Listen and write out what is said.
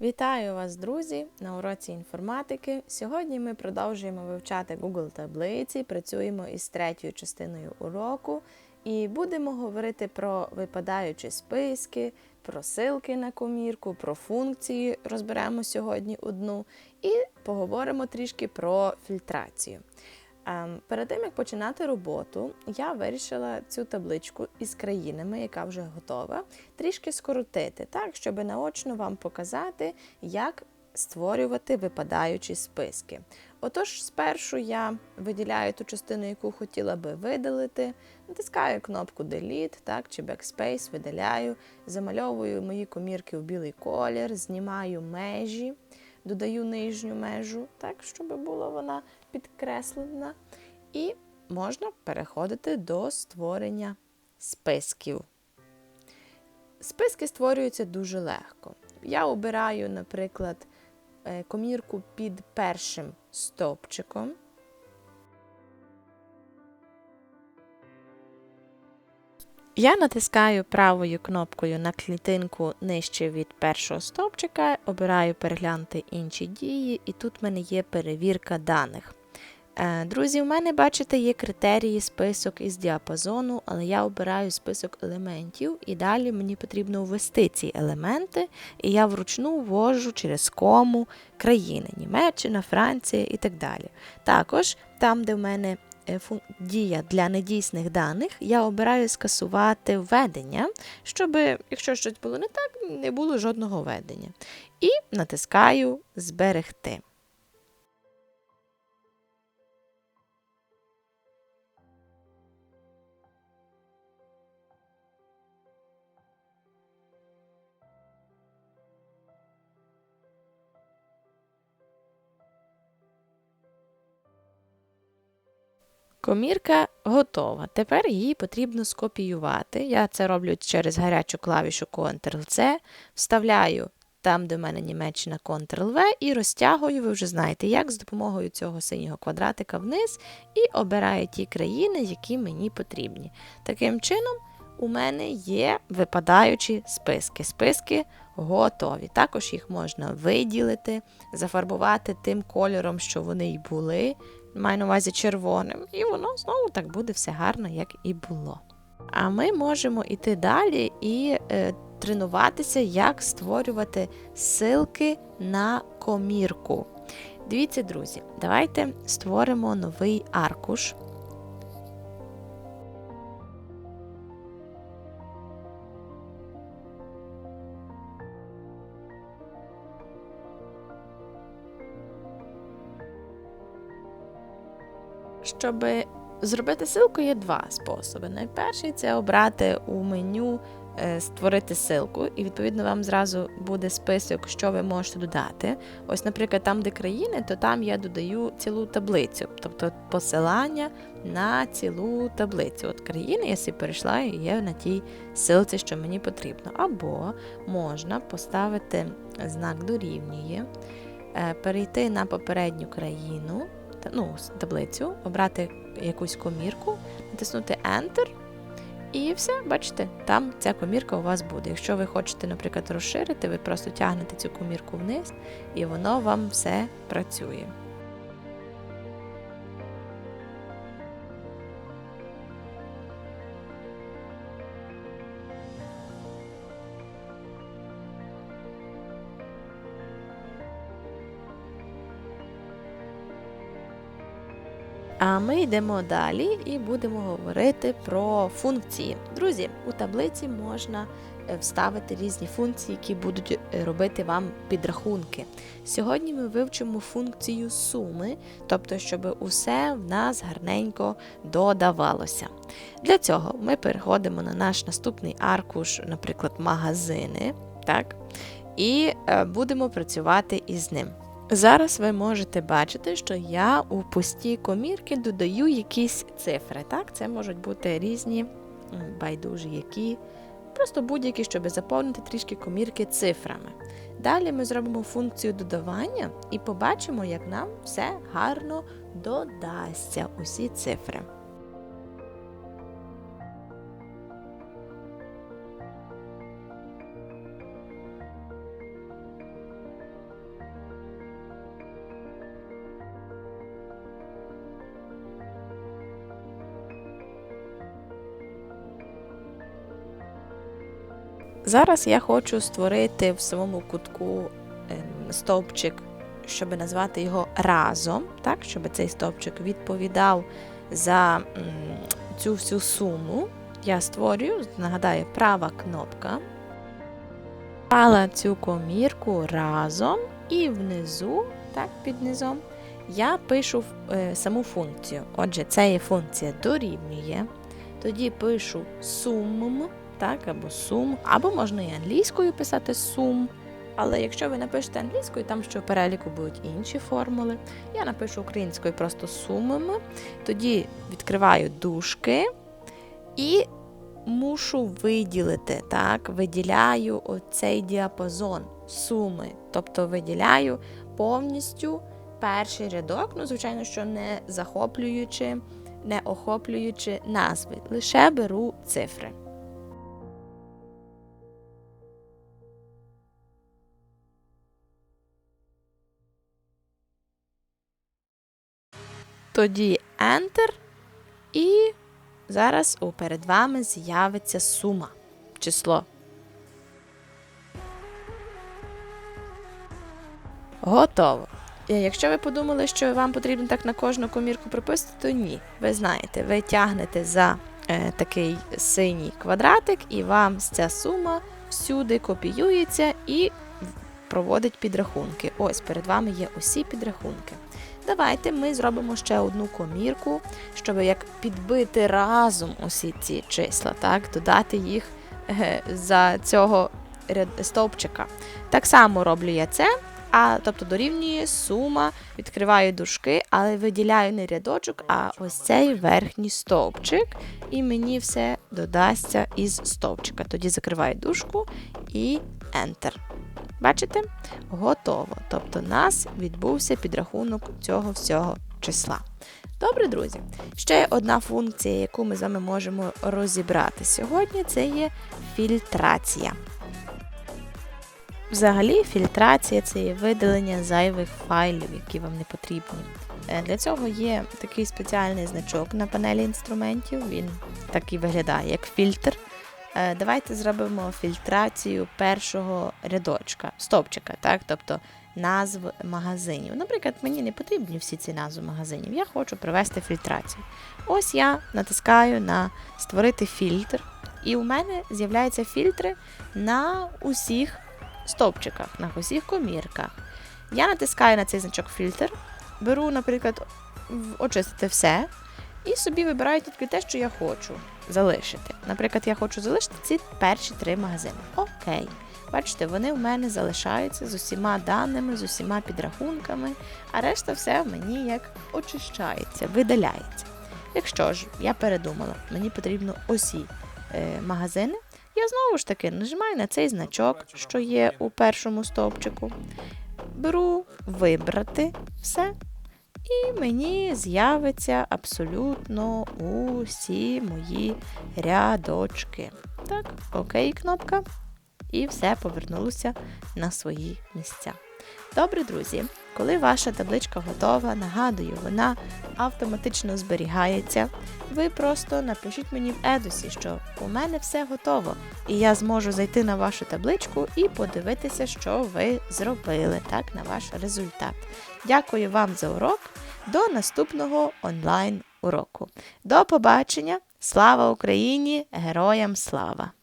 Вітаю вас, друзі, на уроці інформатики. Сьогодні ми продовжуємо вивчати Google таблиці, працюємо із третьою частиною уроку і будемо говорити про випадаючі списки, про силки на комірку, про функції розберемо сьогодні одну і поговоримо трішки про фільтрацію. Ем, Перед тим як починати роботу, я вирішила цю табличку із країнами, яка вже готова, трішки скоротити, так, щоб наочно вам показати, як створювати випадаючі списки. Отож, спершу я виділяю ту частину, яку хотіла би видалити, натискаю кнопку Delete так, чи Backspace, видаляю, замальовую мої комірки в білий колір, знімаю межі, додаю нижню межу, так, щоб була вона підкреслена. І можна переходити до створення списків. Списки створюються дуже легко. Я обираю, наприклад, е, комірку під першим стовпчиком. Я натискаю правою кнопкою на клітинку нижче від першого стовпчика, обираю переглянути інші дії, і тут в мене є перевірка даних. Е, Друзі, в мене, бачите, є критерії список із діапазону, але я обираю список елементів, і далі мені потрібно ввести ці елементи, і я вручну ввожу через кому країни Німеччина, Франція і так далі. Також там, де в мене е, дія для недійсних даних, я обираю скасувати введення, щоб, якщо щось було не так, не було жодного введення. І натискаю Зберегти. Комірка готова. Тепер її потрібно скопіювати. Я це роблю через гарячу клавішу Ctrl-C, вставляю там, де в мене Німеччина Ctrl-V, і розтягую, ви вже знаєте, як з допомогою цього синього квадратика вниз і обираю ті країни, які мені потрібні. Таким чином, у мене є випадаючі списки. Списки готові. Також їх можна виділити, зафарбувати тим кольором, що вони й були маю на увазі червоним, і воно знову так буде все гарно, як і було. А ми можемо йти далі і е, тренуватися, як створювати силки на комірку. Дивіться, друзі, давайте створимо новий аркуш. Щоб зробити силку, є два способи. Найперший це обрати у меню е, Створити силку, і відповідно вам зразу буде список, що ви можете додати. Ось, наприклад, там, де країни, то там я додаю цілу таблицю, тобто посилання на цілу таблицю. От країни, я собі перейшла є на тій силці, що мені потрібно. Або можна поставити знак дорівнює, е, перейти на попередню країну ну, таблицю, обрати якусь комірку, натиснути Enter. І все, бачите, там ця комірка у вас буде. Якщо ви хочете, наприклад, розширити, ви просто тягнете цю комірку вниз, і воно вам все працює. А ми йдемо далі і будемо говорити про функції. Друзі, у таблиці можна е, вставити різні функції, які будуть е, робити вам підрахунки. Сьогодні ми вивчимо функцію суми, тобто, щоб усе в нас гарненько додавалося. Для цього ми переходимо на наш наступний аркуш, наприклад, магазини, так? і е, будемо працювати із ним. Зараз ви можете бачити, що я у пусті комірки додаю якісь цифри. Так, це можуть бути різні байдужі, які просто будь-які, щоб заповнити трішки комірки цифрами. Далі ми зробимо функцію додавання і побачимо, як нам все гарно додасться усі цифри. Зараз я хочу створити в самому кутку ем, стовпчик, щоб назвати його разом, так, щоб цей стовпчик відповідав за цю всю суму. Я створюю, нагадаю, права кнопка. Пала цю комірку разом і внизу, так, під низом, я пишу е, саму функцію. Отже, це є функція дорівнює. Тоді пишу sum, так, або sum, або можна і англійською писати sum. Але якщо ви напишете англійською, там що в переліку будуть інші формули. Я напишу українською просто сумами. Тоді відкриваю дужки і мушу виділити, так, виділяю оцей діапазон суми. Тобто виділяю повністю перший рядок, ну, звичайно, що не захоплюючи, не охоплюючи назви, лише беру цифри. Тоді Enter, і зараз о, перед вами з'явиться сума, число. Готово. Якщо ви подумали, що вам потрібно так на кожну комірку прописати, то ні. Ви знаєте, ви тягнете за е, такий синій квадратик, і вам ця сума всюди копіюється і проводить підрахунки. Ось перед вами є усі підрахунки. Давайте ми зробимо ще одну комірку, щоб як підбити разом усі ці числа, так, додати їх е, за цього стовпчика. Так само роблю я це, а тобто дорівнює сума, відкриваю дужки, але виділяю не рядочок, а ось цей верхній стовпчик, і мені все додасться із стовпчика. Тоді закриваю дужку і Enter. Бачите? Готово. Тобто, у нас відбувся підрахунок цього всього числа. Добре, друзі. Ще одна функція, яку ми з вами можемо розібрати сьогодні, це є фільтрація. Взагалі, фільтрація це є видалення зайвих файлів, які вам не потрібні. Е, для цього є такий спеціальний значок на панелі інструментів. Він так і виглядає, як фільтр. Е, давайте зробимо фільтрацію першого рядочка, стовпчика, так? тобто назв магазинів. Наприклад, мені не потрібні всі ці назви магазинів. Я хочу провести фільтрацію. Ось я натискаю на створити фільтр, і у мене з'являються фільтри на усіх стовпчиках, на усіх комірках. Я натискаю на цей значок фільтр, беру, наприклад, очистити все. І собі вибираю тільки те, що я хочу залишити. Наприклад, я хочу залишити ці перші три магазини. Окей. Бачите, вони в мене залишаються з усіма даними, з усіма підрахунками, а решта все в мені як очищається, видаляється. Якщо ж я передумала, мені потрібно усі е, магазини, я знову ж таки нажимаю на цей значок, що є у першому стовпчику. Беру вибрати все. І мені з'явиться абсолютно усі мої рядочки. Так, окей, кнопка. І все повернулося на свої місця. Добре, друзі, коли ваша табличка готова, нагадую, вона автоматично зберігається. Ви просто напишіть мені в Едусі, що у мене все готово, і я зможу зайти на вашу табличку і подивитися, що ви зробили, так, на ваш результат. Дякую вам за урок. До наступного онлайн уроку. До побачення! Слава Україні! Героям слава!